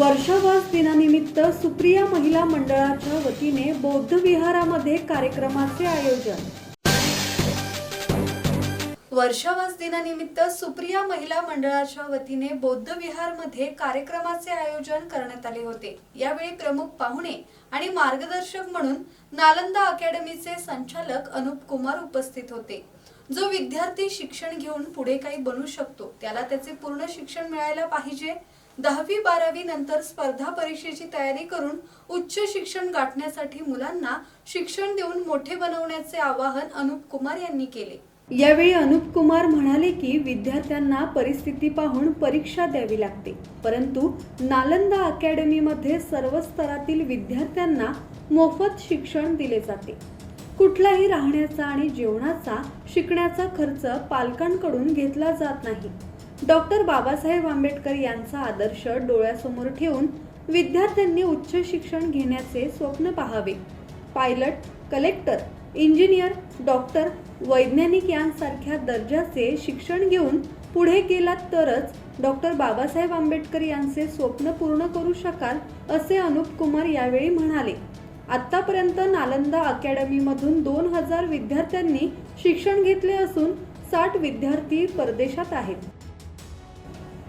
वर्षावास दिनानिमित्त सुप्रिया महिला मंडळाच्या वतीने बौद्ध विहारामध्ये कार्यक्रमाचे आयोजन. वर्षावास दिनानिमित्त सुप्रिया महिला मंडळाच्या वतीने बौद्ध विहारमध्ये कार्यक्रमाचे आयोजन करण्यात आले होते. यावेळी प्रमुख पाहुणे आणि मार्गदर्शक म्हणून नालंदा अकॅडमीचे संचालक अनुप कुमार उपस्थित होते. जो विद्यार्थी शिक्षण घेऊन पुढे काही बनू शकतो त्याला त्याचे पूर्ण शिक्षण मिळायला पाहिजे दहावी बारावी नंतर स्पर्धा परीक्षेची तयारी करून उच्च शिक्षण गाठण्यासाठी मुलांना शिक्षण देऊन मोठे बनवण्याचे आवाहन अनुप कुमार यांनी केले. यावेळी अनुप कुमार म्हणाले की विद्यार्थ्यांना परिस्थिती पाहून परीक्षा द्यावी लागते. परंतु नालंदा अकॅडमीमध्ये सर्व स्तरातील विद्यार्थ्यांना मोफत शिक्षण दिले जाते. कुठलाही राहण्याचा आणि जेवणाचा शिकण्याचा खर्च पालकांकडून घेतला जात नाही. डॉक्टर बाबासाहेब आंबेडकर यांचा आदर्श डोळ्यासमोर ठेवून विद्यार्थ्यांनी उच्च शिक्षण घेण्याचे स्वप्न पाहावे. पायलट कलेक्टर इंजिनियर डॉक्टर वैज्ञानिक यांसारख्या दर्जाचे शिक्षण घेऊन पुढे गेलात तरच डॉक्टर बाबासाहेब आंबेडकर यांचे स्वप्न पूर्ण करू शकाल असे अनुप कुमार यावेळी म्हणाले. आत्तापर्यंत नालंदा अकॅडमीमधून दोन हजार विद्यार्थ्यांनी शिक्षण घेतले असून साठ विद्यार्थी परदेशात आहेत.